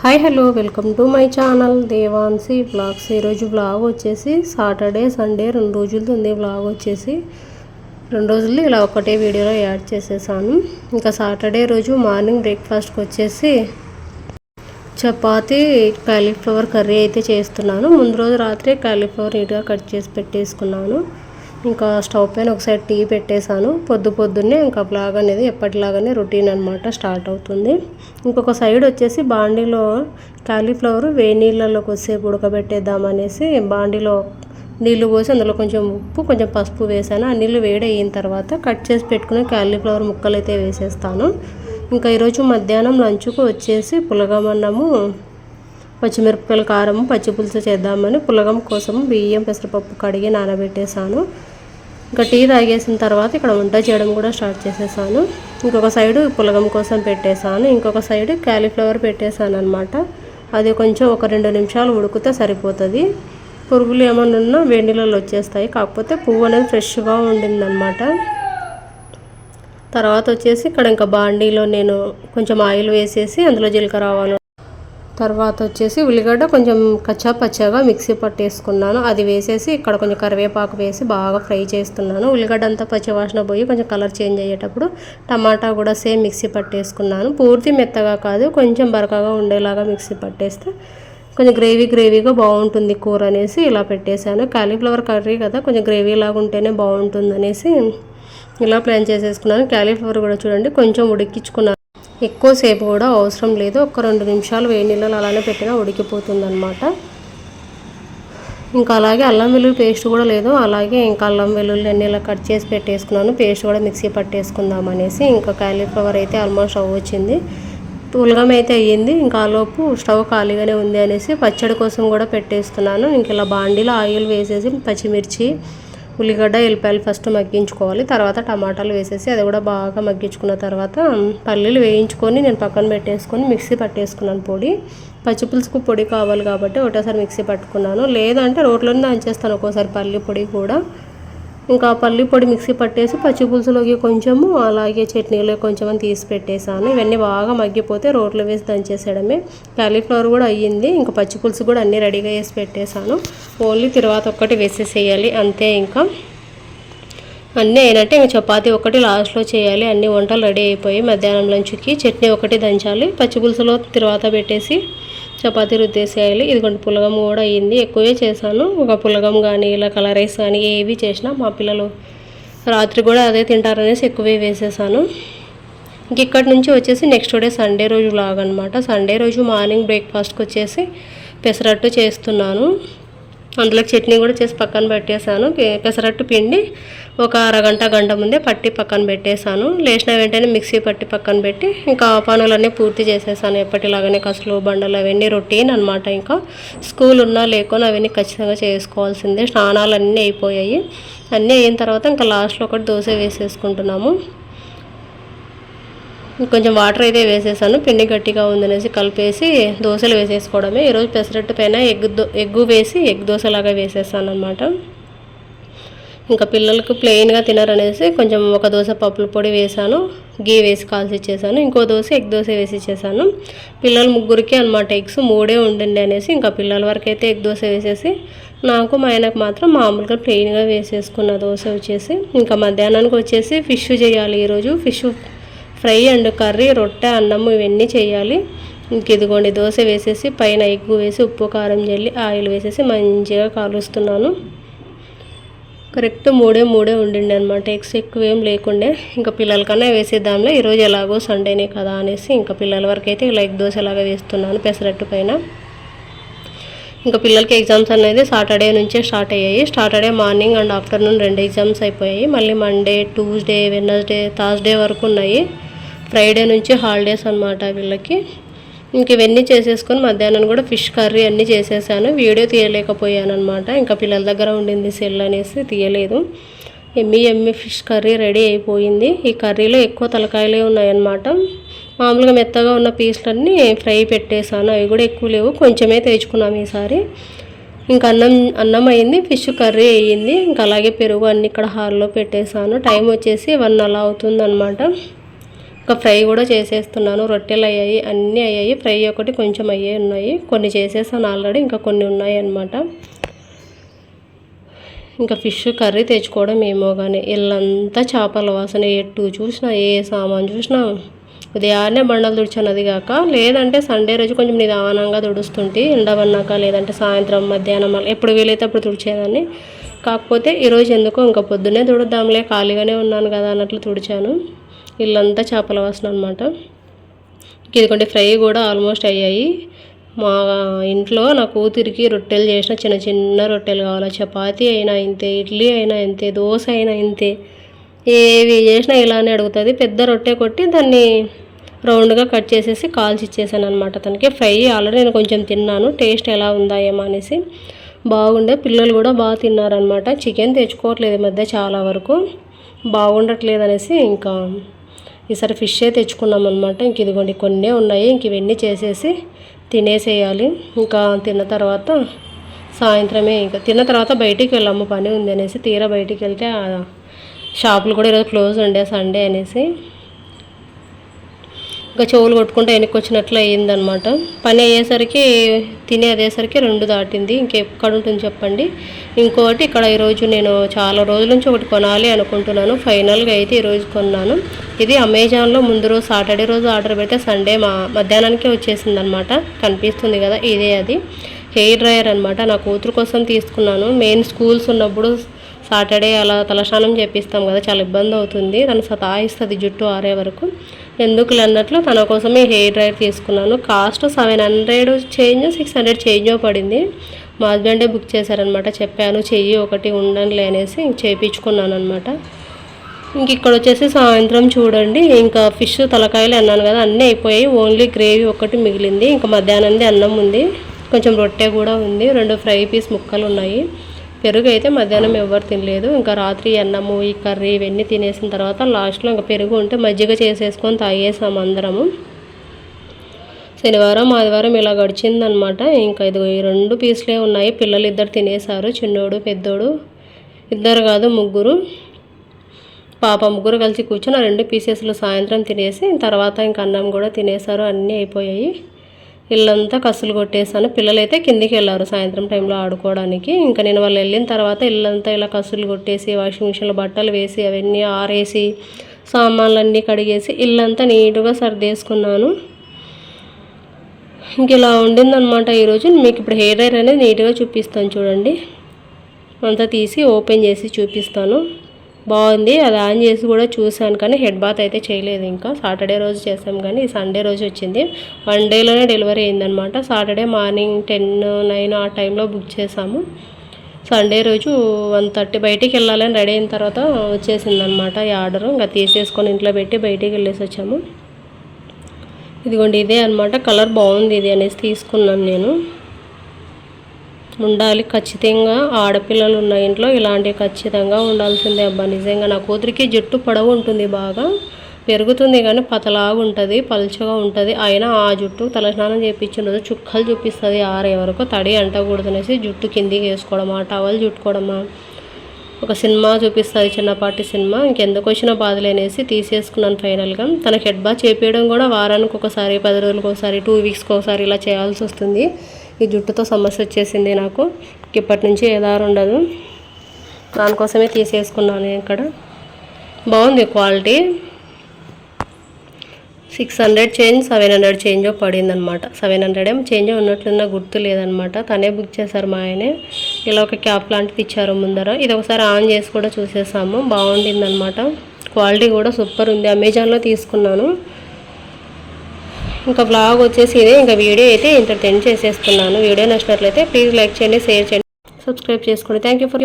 Hi hello welcome to my channel Devanshi vlogs. ఈరోజు blog వచ్చేసి Saturday Sunday రెండు రోజులతో ఉంది బ్లాగ్ వచ్చేసి. రెండు రోజులు ఇలా ఒకటే వీడియోలో యాడ్ చేసేసాను. ఇంకా సాటర్డే రోజు మార్నింగ్ బ్రేక్ఫాస్ట్కి వచ్చేసి చపాతి కాలీఫ్లవర్ కర్రీ అయితే చేస్తున్నాను. ముందు రోజు రాత్రి కాలీఫ్లవర్ నీట్గా కట్ చేసి పెట్టేసుకున్నాను. ఇంకా స్టవ్ పైన ఒకసారి టీ పెట్టేశాను. పొద్దు పొద్దున్నే ఇంకా బ్లాగ్ అనేది ఎప్పటిలాగానే రొటీన్ అనమాట స్టార్ట్ అవుతుంది. ఇంకొక సైడ్ వచ్చేసి బాండీలో కాలీఫ్లవర్ వేడి నీళ్ళలోకి వచ్చేపు ఉడకబెట్టేద్దామనేసి బాండీలో నీళ్ళు పోసి అందులో కొంచెం ఉప్పు కొంచెం పసుపు వేసాను. ఆ నీళ్ళు వేడి అయిన తర్వాత కట్ చేసి పెట్టుకుని కాలీఫ్లవర్ ముక్కలు అయితే వేసేస్తాను. ఇంకా ఈరోజు మధ్యాహ్నం లంచ్కు వచ్చేసి పులగమన్నము పచ్చిమిరపకాయల కారం పచ్చి పులుసు చేద్దామని పులగం కోసం బియ్యం పెసరపప్పు కడిగి నానబెట్టేశాను. ఇంకా టీ తాగేసిన తర్వాత ఇక్కడ వంట చేయడం కూడా స్టార్ట్ చేసేసాను. ఇంకొక సైడు పులగం కోసం పెట్టేశాను. ఇంకొక సైడు క్యాలీఫ్లవర్ పెట్టేశాను అనమాట అది కొంచెం ఒక రెండు నిమిషాలు ఉడికితే సరిపోతుంది. పురుగులు ఏమన్నా ఉన్నా వేడినీళ్ళలో వచ్చేస్తాయి. కాకపోతే పువ్వు అనేది ఫ్రెష్గా ఉండిందనమాట తర్వాత వచ్చేసి ఇక్కడ ఇంకా బాండీలో నేను కొంచెం ఆయిల్ వేసేసి అందులో జీలకర్ర ఆవాలు తర్వాత వచ్చేసి ఉల్లిగడ్డ కొంచెం కచ్చా పచ్చాగా మిక్సీ పట్టేసుకున్నాను. అది వేసేసి ఇక్కడ కొంచెం కరివేపాకు వేసి బాగా ఫ్రై చేస్తున్నాను. ఉల్లిగడ్డ అంతా పచ్చివాసన పోయి కొంచెం కలర్ చేంజ్ అయ్యేటప్పుడు టమాటా కూడా సేమ్ మిక్సీ పట్టేసుకున్నాను. పూర్తి మెత్తగా కాదు కొంచెం బరకగా ఉండేలాగా మిక్సీ పట్టేస్తే కొంచెం గ్రేవీ గ్రేవీగా బాగుంటుంది కూర అనేసి ఇలా పెట్టేశాను. కాలీఫ్లవర్ కర్రీ కదా కొంచెం గ్రేవీ లాగా ఉంటేనే బాగుంటుంది అనేసి ఇలా ప్లాన్ చేసేసుకున్నాను. క్యాలీఫ్లవర్ కూడా చూడండి కొంచెం ఉడికించుకున్నాను ఎక్కువసేపు కూడా అవసరం లేదు. ఒక రెండు నిమిషాలు వేడి నీళ్ళలో అలానే పెట్టినా ఉడికిపోతుంది అనమాట ఇంకా అలాగే అల్లం వెల్లుల్లి పేస్ట్ కూడా లేదు. అలాగే ఇంకా అల్లం వెల్లుల్లి అన్ని ఇలా కట్ చేసి పెట్టేసుకున్నాను. పేస్ట్ కూడా మిక్సీ పట్టేసుకుందాం అనేసి ఇంకా కాలీఫ్లవర్ అయితే ఆల్మోస్ట్ వచ్చింది. పులగం అయితే అయ్యింది. ఇంకా లోపు స్టవ్ ఖాళీగానే ఉంది అనేసి పచ్చడి కోసం కూడా పెట్టేస్తున్నాను. ఇంక ఇలా బాండీలో ఆయిల్ వేసేసి పచ్చిమిర్చి ఉల్లిగడ్డ ఎల్లిపాయలు ఫస్ట్ మగ్గించుకోవాలి. తర్వాత టమాటాలు వేసేసి అది కూడా బాగా మగ్గించుకున్న తర్వాత పల్లీలు వేయించుకొని నేను పక్కన పెట్టేసుకొని మిక్సీ పట్టేసుకున్నాను పొడి. పచ్చిపులుసుకు పొడి కావాలి కాబట్టి ఒకటేసారి మిక్సీ పట్టుకున్నాను. లేదంటే రోట్లోనే దంచేస్తాను ఒక్కోసారి పల్లి పొడి కూడా. ఇంకా పల్లి పొడి మిక్సీ పట్టేసి పచ్చి పులుసులోకి కొంచెము అలాగే చట్నీలో కొంచెం అని తీసి పెట్టేశాను. ఇవన్నీ బాగా మగ్గిపోతే రోట్లో వేసి దంచేసేయడమే. క్యాలీఫ్లవర్ కూడా అయ్యింది. ఇంకా పచ్చి పులుసు కూడా అన్నీ రెడీగా వేసి పెట్టేశాను. ఓన్లీ తర్వాత ఒక్కటి వేసేసేయాలి. అంతే ఇంకా. అన్నీ అయినట్టే ఇంకా చపాతీ ఒకటి లాస్ట్లో చేయాలి. అన్ని వంటలు రెడీ అయిపోయి మధ్యాహ్నం లంచ్కి చట్నీ ఒకటి దంచాలి. పచ్చి పులుసులో తర్వాత పెట్టేసి చపాతీ రుద్దేసేయాలి. ఇదిగోండి పులగం కూడా అయ్యింది. ఎక్కువే చేశాను. ఒక పులగం కానీ ఇలా కలర్ రైస్ కానీ ఏవి చేసినా మా పిల్లలు రాత్రి కూడా అదే తింటారనేసి ఎక్కువే వేసేసాను. ఇంక ఇక్కడి నుంచి వచ్చేసి నెక్స్ట్ డే సండే రోజు లాగనమాట. సండే రోజు మార్నింగ్ బ్రేక్ఫాస్ట్కి వచ్చేసి పెసరట్టు చేస్తున్నాను. అందులో చట్నీ కూడా చేసి పక్కన పెట్టేశాను. పెసరట్టు పిండి ఒక అరగంట గంట ముందే పట్టి పక్కన పెట్టేశాను. లేచిన వెంటనే మిక్సీ పట్టి పక్కన పెట్టి ఇంకా పనులన్నీ పూర్తి చేసేసాను. ఎప్పటిలాగానే కసులు బండలు అవన్నీ రొటీన్ అనమాట ఇంకా. స్కూల్ ఉన్నా లేకుండా అవన్నీ ఖచ్చితంగా చేసుకోవాల్సిందే. స్నానాలు అన్నీ అయిపోయాయి. అన్నీ అయిన తర్వాత ఇంకా లాస్ట్లో ఒకటి దోశ వేసేసుకుంటున్నాము. కొంచెం వాటర్ అయితే వేసేసాను. పిండి గట్టిగా ఉందనేసి కలిపేసి దోశలు వేసేసుకోవడమే. ఈరోజు పెసరట్టు పైన ఎగ్ ఎగ్గు వేసి ఎగ్ దోశలాగా వేసేసాను అనమాట ఇంకా పిల్లలకు ప్లెయిన్గా తినరనేసి కొంచెం ఒక దోశ పప్పుల పొడి వేసాను. గీ వేసి కాల్చి ఇచ్చేసాను. ఇంకో దోశ ఎగ్ దోశ వేసి ఇచ్చేసాను. పిల్లలు ముగ్గురికి అనమాట ఎగ్స్ మూడే ఉండండి అనేసి ఇంకా పిల్లల వరకు అయితే ఎగ్ దోశ వేసేసి నాకు మా ఆయనకు మాత్రం మామూలుగా ప్లెయిన్గా వేసేసుకున్న దోశ వచ్చేసి ఇంకా మధ్యాహ్నానికి వచ్చేసి ఫిష్ చేయాలి ఈరోజు ఫిష్ ఫ్రై అండ్ కర్రీ రొట్టె అన్నము ఇవన్నీ చేయాలి. ఇంక ఇదిగోండి దోశ వేసేసి పైన ఎగ్గు వేసి ఉప్పు కారం జల్లి ఆయిల్ వేసేసి మంచిగా కాలుస్తున్నాను. కరెక్ట్ మూడే మూడే ఉండిండే అనమాట ఎగ్స్ ఎక్కువ ఏం లేకుండే. ఇంకా పిల్లలకన్నా వేసేద్దాంలే. ఈరోజు ఎలాగో సండేనే కదా అనేసి ఇంకా పిల్లల వరకు అయితే ఇలా ఎగ్ దోశ లాగా వేస్తున్నాను పెసరట్టు పైన. ఇంకా పిల్లలకి ఎగ్జామ్స్ అనేది సాటర్డే నుంచే స్టార్ట్ అయ్యాయి. సాటర్డే మార్నింగ్ అండ్ ఆఫ్టర్నూన్ రెండు ఎగ్జామ్స్ అయిపోయాయి. మళ్ళీ మండే ట్యూస్డే వెనస్డే థర్స్డే వరకు ఉన్నాయి. ఫ్రైడే నుంచి హాలిడేస్ అనమాట వీళ్ళకి. ఇంక ఇవన్నీ చేసేసుకొని మధ్యాహ్నం కూడా ఫిష్ కర్రీ అన్నీ చేసేసాను. వీడియో తీయలేకపోయాను అనమాట ఇంకా పిల్లల దగ్గర ఉండింది సెల్ అనేసి తీయలేదు. ఎమ్మి ఎమ్మి ఫిష్ కర్రీ రెడీ అయిపోయింది. ఈ కర్రీలో ఎక్కువ తలకాయలే ఉన్నాయన్నమాట. మామూలుగా మెత్తగా ఉన్న పీస్లన్నీ ఫ్రై పెట్టేశాను. అవి కూడా ఎక్కువ లేవు. కొంచెమే తెచ్చుకున్నాం ఈసారి. ఇంకా అన్నం అన్నం అయింది ఫిష్ కర్రీ అయ్యింది. ఇంకా అలాగే పెరుగు అన్ని ఇక్కడ హాల్లో పెట్టేశాను. టైం వచ్చేసి వన్ అలా అవుతుందన్నమాట. ఇంకా ఫ్రై కూడా చేసేస్తున్నాను. రొట్టెలు అయ్యాయి అన్నీ అయ్యాయి. ఫ్రై ఒకటి కొంచెం అయ్యాయి ఉన్నాయి. కొన్ని చేసేసాను ఆల్రెడీ ఇంకా కొన్ని ఉన్నాయి అన్నమాట. ఇంకా ఫిష్ కర్రీ తెచ్చుకోవడం ఏమో కానీ ఇల్లంతా చేపల వాసన. ఎటు చూసినా ఏ సామాన్ చూసినా ఉదయాన్నే బండలు తుడిచాను అది కాక. లేదంటే సండే రోజు కొంచెం నిదానంగా తుడుస్తుంటే ఎండవన్నాక లేదంటే సాయంత్రం మధ్యాహ్నం ఎప్పుడు వీలైతే అప్పుడు తుడిచేదాన్ని. కాకపోతే ఈరోజు ఎందుకో ఇంకా పొద్దున్నే తుడుద్దాంలే ఖాళీగానే ఉన్నాను కదా అన్నట్లు తుడిచాను. ఇల్లంతా చేపల వాసన అనమాట ఇదిగోండి ఫ్రై కూడా ఆల్మోస్ట్ అయ్యాయి. మా ఇంట్లో నా కూతురికి రొట్టెలు చేసిన చిన్న చిన్న రొట్టెలు కావాలి. చపాతి అయినా ఇంతే ఇడ్లీ అయినా ఇంతే దోశ అయినా ఇంతే. ఏవి చేసినా ఇలానే అడుగుతుంది. పెద్ద రొట్టె కొట్టి దాన్ని రౌండ్గా కట్ చేసేసి కాల్చి ఇచ్చేసాను అనమాట తనకి ఫ్రై ఆల్రెడీ నేను కొంచెం తిన్నాను. టేస్ట్ ఎలా ఉందా ఏమో అనేసి. బాగుండే. పిల్లలు కూడా బాగా తిన్నారనమాట చికెన్ తెచ్చుకోవట్లేదు ఈ మధ్య చాలా వరకు. బాగుండట్లేదు అనేసి ఇంకా ఈసారి ఫిషే తెచ్చుకున్నాం అనమాట ఇంక ఇదిగోండి కొన్నే ఉన్నాయి. ఇంక ఇవన్నీ చేసేసి తినేసేయాలి. ఇంకా తిన్న తర్వాత సాయంత్రమే ఇంకా తిన్న తర్వాత బయటికి వెళ్ళాము. పని ఉంది అనేసి తీరా బయటికి వెళ్తే షాపులు కూడా ఈరోజు క్లోజ్ ఉండే సండే అనేసి. ఇంకా చెవులు కొట్టుకుంటే వెనక్కి వచ్చినట్లు అయ్యిందనమాట పని అయ్యేసరికి తినే అదేసరికి రెండు దాటింది. ఇంకెక్కడ ఉంటుంది చెప్పండి. ఇంకోటి ఇక్కడ ఈరోజు నేను చాలా రోజుల నుంచి ఒకటి కొనాలి అనుకుంటున్నాను. ఫైనల్గా అయితే ఈరోజు కొన్నాను. ఇది అమెజాన్లో ముందు రోజు సాటర్డే రోజు ఆర్డర్ పెడితే సండే మా మధ్యాహ్నానికే వచ్చేసింది అనమాట కనిపిస్తుంది కదా ఇదే అది. హెయిర్ డ్రయర్ అనమాట నా కూతురు కోసం తీసుకున్నాను. మెయిన్ స్కూల్స్ ఉన్నప్పుడు సాటర్డే అలా తలస్నానం చేపిస్తాం కదా చాలా ఇబ్బంది అవుతుంది. తను సతాయిస్తుంది జుట్టు ఆరే వరకు. ఎందుకులే అన్నట్లు తన కోసమే హెయిర్ డ్రైయర్ తీసుకున్నాను. Cost seven hundred change six hundred change పడింది. మా హస్బెండే బుక్ చేశారనమాట చెప్పాను చెయ్యి ఒకటి ఉండండి అనేసి చేయించుకున్నాను అనమాట ఇంక ఇక్కడ వచ్చేసి సాయంత్రం చూడండి. ఇంకా ఫిష్ తలకాయలు అన్నాను కదా అన్నీ అయిపోయాయి. ఓన్లీ గ్రేవీ ఒకటి మిగిలింది. ఇంకా మధ్యాహ్నంది అన్నం ఉంది. కొంచెం రొట్టె కూడా ఉంది. రెండు ఫ్రై పీస్ ముక్కలు ఉన్నాయి. పెరుగు అయితే మధ్యాహ్నం ఎవరు తినలేదు. ఇంకా రాత్రి అన్నము ఈ కర్రీ ఇవన్నీ తినేసిన తర్వాత లాస్ట్లో ఇంకా పెరుగు ఉంటే మజ్జిగ చేసేసుకొని తాగేసాము అందరము. శనివారం ఆదివారం ఇలా గడిచిందనమాట. ఇంకా ఇది ఈ రెండు పీసులే ఉన్నాయి. పిల్లలు ఇద్దరు తినేశారు. చిన్నోడు పెద్దోడు. ఇద్దరు కాదు ముగ్గురు. పాప ముగ్గురు కలిసి కూర్చొని ఆ రెండు పీసెస్లు సాయంత్రం తినేసి తర్వాత ఇంకా అన్నం కూడా తినేశారు. అన్నీ అయిపోయాయి. ఇల్లంతా కసులు కొట్టేసాను పిల్లలైతే కిందికి వెళ్ళారు సాయంత్రం టైంలో ఆడుకోవడానికి. ఇంకా నేను వాళ్ళు వెళ్ళిన తర్వాత ఇల్లంతా ఇలా కసులు కొట్టేసి వాషింగ్ మిషన్లో బట్టలు వేసి అవన్నీ ఆరేసి సామాన్లన్నీ కడిగేసి ఇల్లంతా నీట్గా సర్దేసుకున్నాను. ఇంక ఇలా ఉండిందనమాట ఈరోజు మీకు ఇప్పుడు హెయిర్ డ్రైర్ అనేది నీట్గా చూపిస్తాను చూడండి. అంతా తీసి ఓపెన్ చేసి చూపిస్తాను. బాగుంది. అది ఆన్ చేసి కూడా చూశాను కానీ హెడ్ బాత్ అయితే చేయలేదు ఇంకా. సాటర్డే రోజు చేసాం కానీ సండే రోజు వచ్చింది. వన్ డేలోనే డెలివరీ అయిందనమాట. సాటర్డే మార్నింగ్ టెన్ నైన్ ఆ టైంలో బుక్ చేసాము. సండే రోజు వన్ థర్టీ బయటికి వెళ్ళాలని రెడీ అయిన తర్వాత వచ్చేసింది అనమాట ఈ ఆర్డర్. ఇంకా తీసేసుకొని ఇంట్లో పెట్టి బయటికి వెళ్ళేసి వచ్చాము. ఇదిగోండి ఇదే అనమాట. కలర్ బాగుంది ఇది అనేసి తీసుకున్నాను నేను. ఉండాలి ఖచ్చితంగా. ఆడపిల్లలు ఉన్న ఇంట్లో ఇలాంటివి ఖచ్చితంగా ఉండాల్సిందే అబ్బా. నిజంగా నా కూతురికి జుట్టు పొడవు ఉంటుంది బాగా. పెరుగుతుంది కానీ పతలాగా ఉంటుంది పలుచగా ఉంటుంది. అయినా ఆ జుట్టు తలస్నానం చేయించిన రోజు చుక్కలు చూపిస్తుంది ఆరే వరకు తడి అంటకూడదనేసి జుట్టు కిందికి వేసుకోవడమా టవల్ చుట్టుకోవడమా ఒక సినిమా చూపిస్తుంది చిన్నపాటి సినిమా. ఇంకెందుకు వచ్చిన బాధలేనేసి తీసేసుకున్నాను ఫైనల్గా. తనకి హెడ్ బా చేపించడం కూడా వారానికి ఒకసారి పది రోజులకు ఒకసారి టూ వీక్స్కి ఒకసారి ఇలా చేయాల్సి వస్తుంది ఈ జుట్టుతో సమస్య వచ్చేసింది నాకు. ఇప్పటి నుంచి ఏదారు ఉండదు. దానికోసమే తీసేసుకున్నాను ఇక్కడ. బాగుంది quality. Six hundred change seven hundred change పడింది అనమాట సెవెన్ హండ్రెడ్ ఏం చేంజ్ ఉన్నట్లున్న గుర్తు లేదనమాట తనే బుక్ చేశారు మా ఆయనే. ఇలా ఒక క్యాప్ లాంటిది ఇచ్చారు ముందర. ఇది ఒకసారి ఆన్ చేసి కూడా చూసేసాము. బాగుండిందనమాట క్వాలిటీ కూడా సూపర్ ఉంది. అమెజాన్లో తీసుకున్నాను. ఇంకా బ్లాగ్ వచ్చేసి ఇదే. ఇంకా వీడియో అయితే ఇంత టెన్ చేసేస్తున్నాను. వీడియో నచ్చినట్లయితే ప్లీజ్ లైక్ చేయండి షేర్ చేయండి సబ్స్క్రైబ్ చేసుకోండి థ్యాంక్ ఫర్